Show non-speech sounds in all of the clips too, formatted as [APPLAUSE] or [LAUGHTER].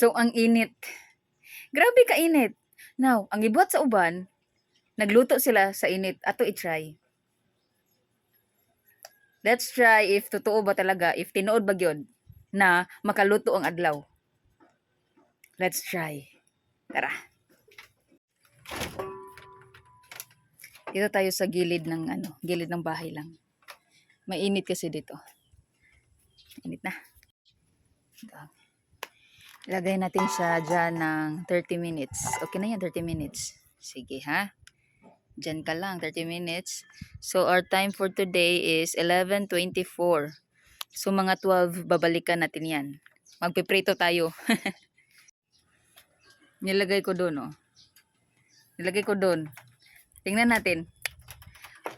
So, ang init. Grabe ka init. Now, ang ibuhat sa uban, nagluto sila sa init. Ato i-try. Let's try if totoo ba talaga, if tinuod ba yun, na makaluto ang adlaw. Let's try. Tara. Dito tayo sa gilid ng ano, gilid ng bahay lang. Mainit kasi dito. Init na. Ito. Ilagay natin siya dyan ng 30 minutes. Okay na yan, 30 minutes. Sige ha. Dyan ka lang, 30 minutes. So, our time for today is 11.24. So, mga 12, babalikan natin yan. Magpiprito tayo. [LAUGHS] Nilagay ko doon, oh. Nilagay ko doon. Tingnan natin.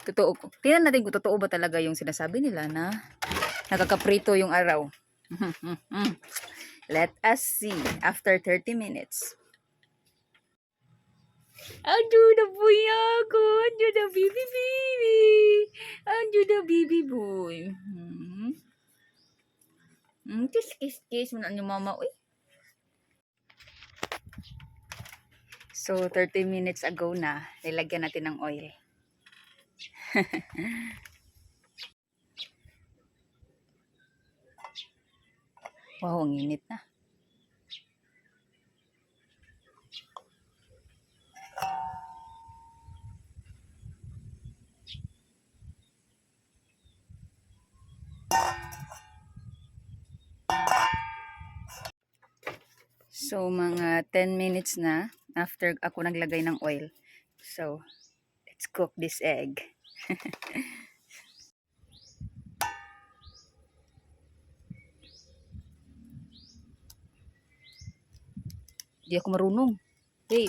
Totoo. Tingnan natin kung totoo ba talaga yung sinasabi nila na nakakaprito yung araw. [LAUGHS] Let us see after 30 minutes. Andiyo na boy ako. Andiyo na baby baby. Andiyo na baby boy. Hmm. Hmm, kiss kiss kiss mo na yung mama. Uy. So, 30 minutes ago na, nilagyan natin ng oil. [LAUGHS] wow, ang init na. So, mga 10 minutes na after ako naglagay ng oil. So, let's cook this egg. [LAUGHS] Di ako marunong. Wait.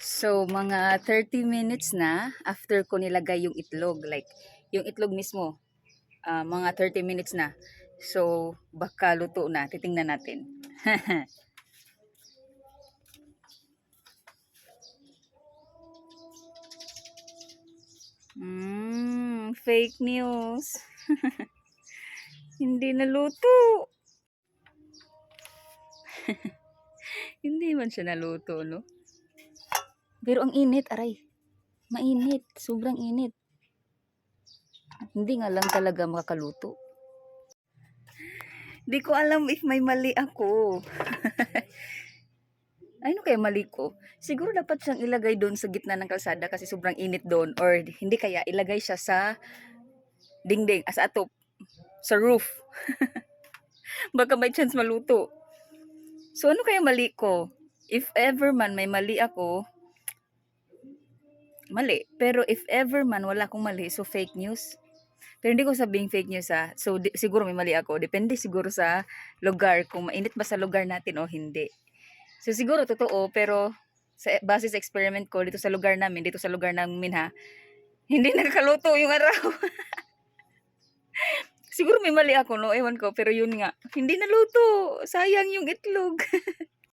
So, mga 30 minutes na after ko nilagay yung itlog. Like, yung itlog mismo, ah, mga 30 minutes na. So, baka luto na. Titingnan natin. [LAUGHS] mm, fake news. [LAUGHS] Hindi naluto. [LAUGHS] Hindi man siya naluto, no? Pero ang init, aray. Mainit. Sobrang init. Hindi nga lang talaga makakaluto. Di ko alam if may mali ako. [LAUGHS] ano kaya mali ko? Siguro dapat siyang ilagay doon sa gitna ng kalsada kasi sobrang init doon. Or hindi kaya ilagay siya sa dingding, as atop, sa roof. [LAUGHS] Baka may chance maluto. So ano kaya mali ko? If ever man may mali ako, mali. Pero if ever man wala akong mali, so fake news. Pero hindi ko sabing fake news ha. So di- siguro may mali ako. Depende siguro sa lugar kung mainit ba sa lugar natin o hindi. So siguro totoo pero sa base sa experiment ko dito sa lugar namin, dito sa lugar namin ha, hindi [LAUGHS] nakakaluto yung araw. [LAUGHS] siguro may mali ako no, ewan ko, pero yun nga, hindi naluto. Sayang yung itlog. [LAUGHS]